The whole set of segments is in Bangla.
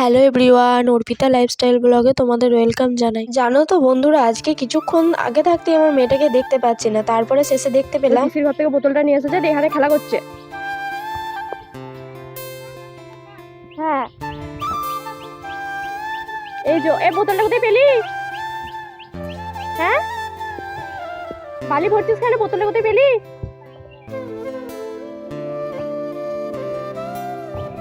হ্যালো এভরিওয়ান অর্পিতা লাইফস্টাইল ব্লগে তোমাদের ওয়েলকাম জানাই। জানো তো বন্ধুরা আজকে কিছুক্ষণ আগে থাকতে আমার মেয়েটাকে দেখতে পাচ্ছি না তারপরে শেষে দেখতে পেলাম। পিসির ঘর থেকে বোতলটা নিয়ে এসেছে এখানে খেলা করছে। হ্যাঁ। এই যে এই বোতলটা কোথায় পেলি? হ্যাঁ? বালি ভরছিস কেন বোতলটা কোথায় পেলি?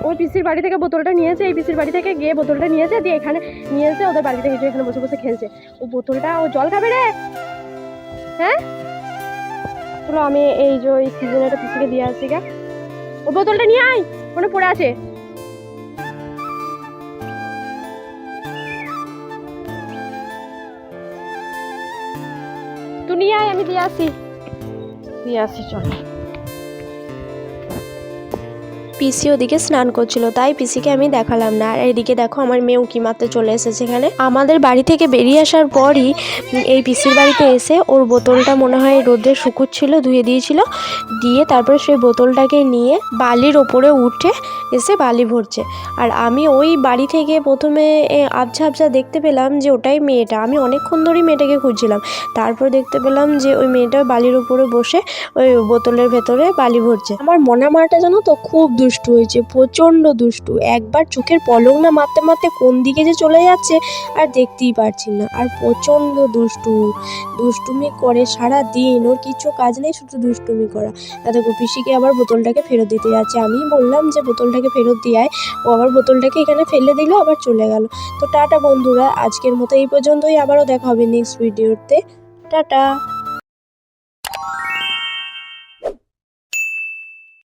ওই পিসির বাড়ি থেকে বোতলটা নিয়েছে, এই পিসির বাড়ি থেকে গিয়ে বোতলটা নিয়েছে, দিয়ে এখানে নিয়েছে, ওদের বাড়িতে হেঁটে এখানে বসে বসে খেলছে। ও বোতলটা, ও জল খাবে রে? হ্যাঁ? চলো আমি এই যে ওই সিজনেটা পিসিকে দিয়ে আসছি গা। ও বোতলটা নিয়ে আয় ওখানে পড়ে আছে। তুই নিয়ে আয়, আমি দিয়ে আসি। দিয়ে আসি, চলো। পিসি ওদিকে স্নান করছিল তাই পিসিকে আমি দেখালাম না। আর এদিকে দেখো আমার মেয়েও কি মাত্র চলে এসেছে এখানে। আমাদের বাড়ি থেকে বেরিয়ে আসার পরই এই পিসির বাড়িতে এসে ওর বোতলটা মনে হয় রোদে শুকুচ্ছিল ধুয়ে দিয়েছিল। দিয়ে তারপরে সেই বোতলটাকে নিয়ে বালির ওপরে উঠে এসে বালি ভরছে। আর আমি ওই বাড়ি থেকে প্রথমে এ, আবছা আবছা দেখতে পেলাম যে ওটাই মেয়েটা। আমি অনেকক্ষণ ধরেই মেয়েটাকে খুঁজছিলাম। তারপর দেখতে পেলাম যে ওই মেয়েটা বালির উপরে বসে ওই বোতলের ভেতরে বালি ভরছে। আমার মনামাটা জানো তো খুব দুষ্টু হয়েছে, প্রচণ্ড দুষ্টু। একবার চোখের পলক না মারতে মারতে কোন দিকে যে চলে যাচ্ছে আর দেখতেই পারছি না। আর প্রচণ্ড দুষ্টু। দুষ্টুমি করে সারা দিন ওর কিছু কাজ নেই, শুধু দুষ্টুমি করা। তাতে গোপিসিকে আবার বোতলটাকে ফেরত দিতে যাচ্ছে। আমি বললাম যে বোতলটাকে ফেরত দিয়ে ও আবার বোতলটাকে এখানে ফেলে দিল, আবার চলে গেল। তো টাটা বন্ধুরা, আজকের মতো এই পর্যন্তই। আবারও দেখা হবে নেক্সট ভিডিওতে টাটা।